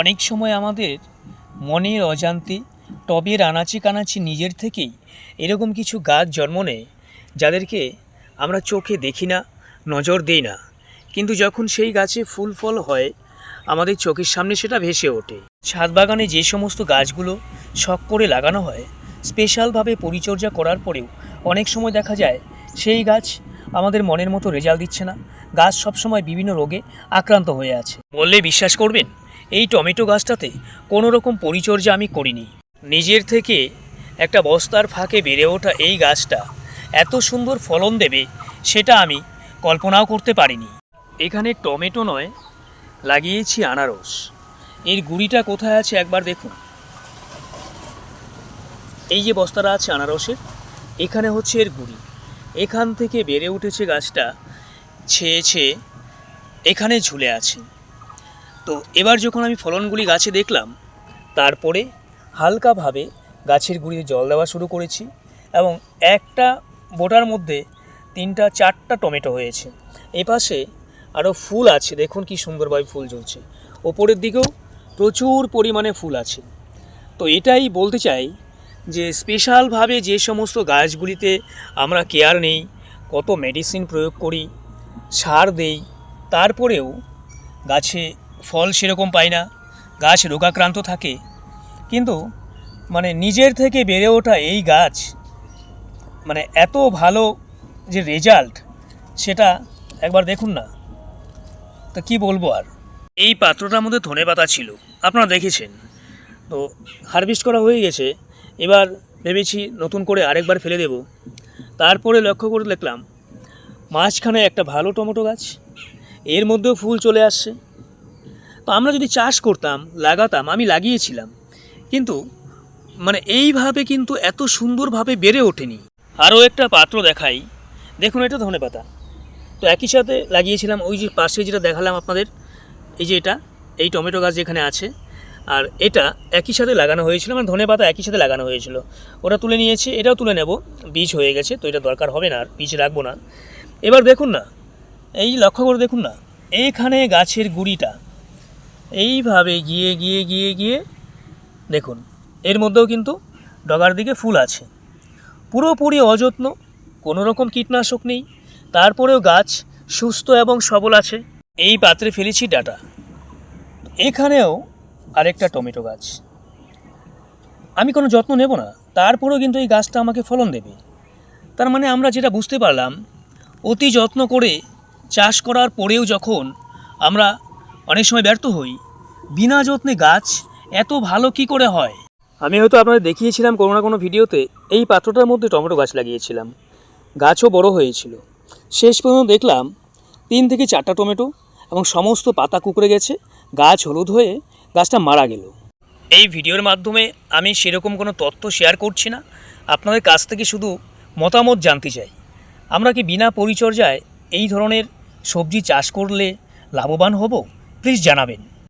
অনেক সময় আমাদের মনের অজান্তে টবের আনাচি কানাচি নিজের থেকেই এরকম কিছু গাছ জন্ম নেয়, যাদেরকে আমরা চোখে দেখি না, নজর দিই না। কিন্তু যখন সেই গাছে ফুল ফল হয়, আমাদের চোখের সামনে সেটা ভেসে ওঠে। ছাদ বাগানে যে সমস্ত গাছগুলো শখ করে লাগানো হয় স্পেশালভাবে পরিচর্যা করার পরেও অনেক সময় দেখা যায়, সেই গাছ আমাদের মনের মতো রেজাল্ট দিচ্ছে না। গাছ সবসময় বিভিন্ন রোগে আক্রান্ত হয়ে আছে। বললে বিশ্বাস করবেন? এই টমেটো গাছটাতে কোনো রকম পরিচর্যা আমি করিনি। নিজের থেকে একটা বস্তার ফাঁকে বেড়ে ওঠা এই গাছটা এত সুন্দর ফলন দেবে সেটা আমি কল্পনাও করতে পারিনি। এখানে টমেটো নয়, লাগিয়েছি আনারস। এর গুড়িটা কোথায় আছে একবার দেখুন। এই যে বস্তাটা আছে আনারসের, এখানে হচ্ছে এর গুড়ি। এখান থেকে বেড়ে উঠেছে গাছটা, ছেয়ে ছেয়ে এখানে ঝুলে আছে। তো এবার যখন আমি ফলনগুলি গাছে দেখলাম, তারপরে হালকাভাবে গাছের গুঁড়িয়ে জল দেওয়া শুরু করেছি এবং একটা বোটার মধ্যে তিনটা, চারটা টমেটো হয়েছে। এপাশে আরও ফুল আছে, দেখুন কি সুন্দরভাবে ফুল ঝুলছে। ওপরের দিকেও প্রচুর পরিমাণে ফুল আছে। তো এটাই বলতে চাই যে স্পেশালভাবে যে সমস্ত গাছগুলিতে আমরা কেয়ার নেই, কত মেডিসিন প্রয়োগ করি, সার দেই, তারপরেও গাছে ফল সেরকম পাই না, গাছ রোগাক্রান্ত থাকে। কিন্তু মানে নিজের থেকে বেড়ে ওঠা এই গাছ মানে এত ভালো যে রেজাল্ট সেটা একবার দেখুন না। তা কি বলব আর? এই পাত্রটার মধ্যে ধনে পাতা ছিল, আপনারা দেখেছেন। তো হারভেস্ট করা হয়ে গেছে, এবার ভেবেছি নতুন করে আরেকবার ফেলে দেব। তারপরে লক্ষ্য করে দেখলাম, মাঝখানে একটা ভালো টমেটো গাছ, এর মধ্যেও ফুল চলে আসছে। তো আমরা যদি চাষ করতাম, লাগাতাম, আমি লাগিয়েছিলাম। কিন্তু মানে এইভাবে কিন্তু এত সুন্দরভাবে বেড়ে ওঠেনি। আরও একটা পাত্র দেখাই। দেখুন, এটা ধনে পাতা। তো একই সাথে লাগিয়েছিলাম ওই যে পাশে যেটা দেখালাম আপনাদের, এই যে এটা, এই টমেটো গাছ যেখানে আছে। আর এটা একই সাথে লাগানো হয়েছিল মানে ধনে পাতা একই সাথে লাগানো হয়েছিল। ওটা তুলে নিয়েছি, এটাও তুলে নেব। বীজ হয়ে গেছে, তো এটা দরকার হবে না আর, বীজ রাখব না। এবার দেখুন না, এই লক্ষ্য করে দেখুন না এইখানে গাছের গুড়িটা। এইভাবে গিয়ে গিয়ে গিয়ে গিয়ে, দেখুন, এর মধ্যেও কিন্তু ডগার দিকে ফুল আছে। পুরোপুরি অযত্ন, কোনো রকম কীটনাশক নেই। তারপরেও গাছ সুস্থ এবং সবল আছে। এই পাত্রে ফেলেছি ডাটা। এখানেও আরেকটা টমেটো গাছ। আমি কোনো যত্ন নেব না। তারপরেও কিন্তু এই গাছটা আমাকে ফলন দেবে। তার মানে আমরা যেটা বুঝতে পারলাম, অতি যত্ন করে চাষ করার পরেও যখন আমরা অনেক সময় ব্যর্থ হই। বিনা যত্নে গাছ এত ভালো কি করে হয়? আমি হয়তো আপনাদের দেখিয়েছিলাম কোনো না কোনো ভিডিওতে এই পাত্রটার মধ্যে টমেটো গাছ লাগিয়েছিলাম। গাছও বড় হয়েছিল। শেষ পর্যন্ত দেখলাম তিন থেকে চারটা টমেটো এবং সমস্ত পাতা কুকড়ে গেছে গাছ হলুদ হয়ে গাছটা মারা গেল। এই ভিডিওর মাধ্যমে আমি সেরকম কোনো তথ্য শেয়ার করছি না। আপনাদের কাছ থেকে শুধু মতামত জানতে চাই। আমরা কি বিনা পরিচর্যায় এই ধরনের সবজি চাষ করলে লাভবান হব? প্লিজ জানাবেন।